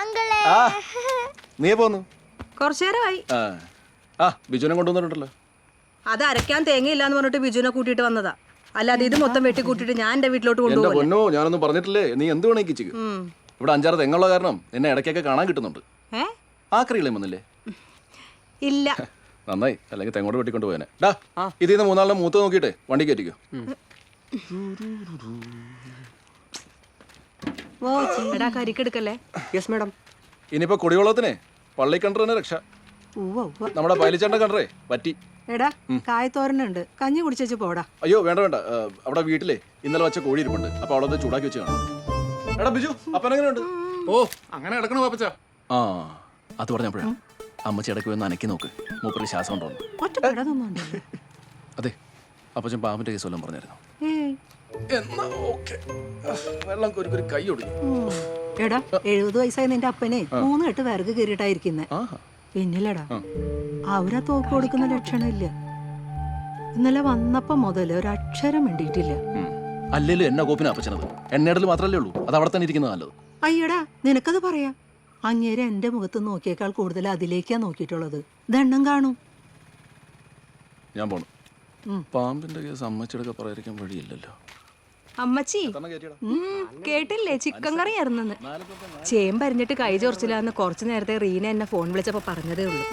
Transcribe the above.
അങ്കിളെ. ആ നീ പോന്നു. കുറച്ചു നേരമായി ആ ആ ബിജുവിനെ കൊണ്ടുവന്നിട്ടുണ്ടല്ലോ. അത് അരക്കാൻ തേങ്ങയില്ല എന്ന് പറഞ്ഞിട്ട് ബിജുനെ കൂട്ടിയിട്ട് വന്നതാ. അല്ലാതെ ഇത് മൊത്തം വെട്ടി കൂട്ടിട്ട് ഞാൻ എന്റെ വീട്ടിലോട്ട് എന്റെ കൊണ്ടുപോകും പൊന്നോ ഞാനൊന്നും പറഞ്ഞിട്ടില്ലേ? നീ എന്ത് വേണേ കിച്ചിക്ക്. ഇവിടെ അഞ്ചാറ് തെങ്ങുള്ള കാരണം എന്നെ ഇടയ്ക്കൊക്കെ കാണാൻ കിട്ടുന്നുണ്ട്. ഏ? ആ വന്നില്ലേ? ഇല്ല. നന്നായി. അല്ലെങ്കിൽ തെങ്ങോട്ട് വെട്ടിക്കൊണ്ട് പോയനെ. ഡാ ഇതിൽ നിന്ന് മൂന്നാളിനെ മൂത്ത് നോക്കിയിട്ടെ വണ്ടി കയറ്റിക്കോ. എടാ കരിക്കെടുക്കല്ലേ? യെസ് മാഡം ഇനിയിപ്പോ കുടിവെള്ളത്തിനെ പള്ളി കണ്ടർ തന്നെ രക്ഷ നമ്മുടെ പൈലിച്ചേണ്ട കണ്ടറേ പറ്റി എടാ കായത്തോരനുണ്ട് കഞ്ഞി കുടിച്ചു പോടാ. അയ്യോ വേണ്ട വേണ്ട. അവിടെ വീട്ടിലെ ഇന്നലെ വെച്ച കോഴി ഇരിപ്പുണ്ട് അപ്പൊ അവിടെ ചൂടാക്കി വെച്ച് കാണാം. എടാ ബിജു അപ്പനെങ്ങനെയുണ്ട് ഓ അങ്ങനെ കിടക്കണ പാപ്പച്ച? ആ അത് പറഞ്ഞപ്പോഴാ അമ്മച്ചി ഇടയ്ക്ക് വന്ന് അനക്കി നോക്ക്. മൂപ്പറിൽ ശ്വാസം ഉണ്ടോ അതെ അപ്പച്ചൻ പാമ്പിന്റെ കേസ് വല്ലതും പറഞ്ഞായിരുന്നു? എന്നാ ഓക്കെ. വെള്ളം കൊരുക്കൊരു കൈ ഒടിഞ്ഞു. എടാ എഴുപത് വയസ്സായി നിന്റെ അപ്പനെ മൂന്ന് കെട്ട് വിറക് കീറിയിട്ടായിരിക്കുന്നെ. ആഹാ. പിന്നില്ലടാ. അവരാ തോക്ക് കൊടുക്കുന്ന ലക്ഷണമില്ല. ഇന്നലെ വന്നപ്പോ മുതൽ ഒരക്ഷരം വേണ്ടിയിട്ടില്ല അല്ലല്ലോ എന്നാ കോപ്പിനാ അപ്പച്ചനത്. എണ്ണയിടൽ മാത്രമല്ലേ ഉള്ളൂ. അത് അവിടെ തന്നെ ഇരിക്കുന്നത് നല്ലത്. അയ്യടാ നിനക്കത് പറയാ. അങ്ങേരെ എന്റെ മുഖത്ത് നോക്കിയേക്കാൾ കൂടുതൽ അതിലേക്കാ നോക്കിയിട്ടുള്ളത്. ദണ്ണം കാണൂ. ഞാൻ പോണു. പാമ്പിന്റെ കേസ് അമ്മച്ചിടൊക്കെ പറയാതിരിക്കാൻ വഴിയില്ലല്ലോ. അമ്മച്ചി. കേട്ടില്ലേ? ചിക്കൻ കറി ആയിരുന്നെന്ന്. ചേമ്പരിഞ്ഞിട്ട് കൈ ചൊറിച്ചില്ലാന്ന് കുറച്ചു നേരത്തെ റീന എന്നെ ഫോൺ വിളിച്ചപ്പോ പറഞ്ഞതേ ഉള്ളൂ.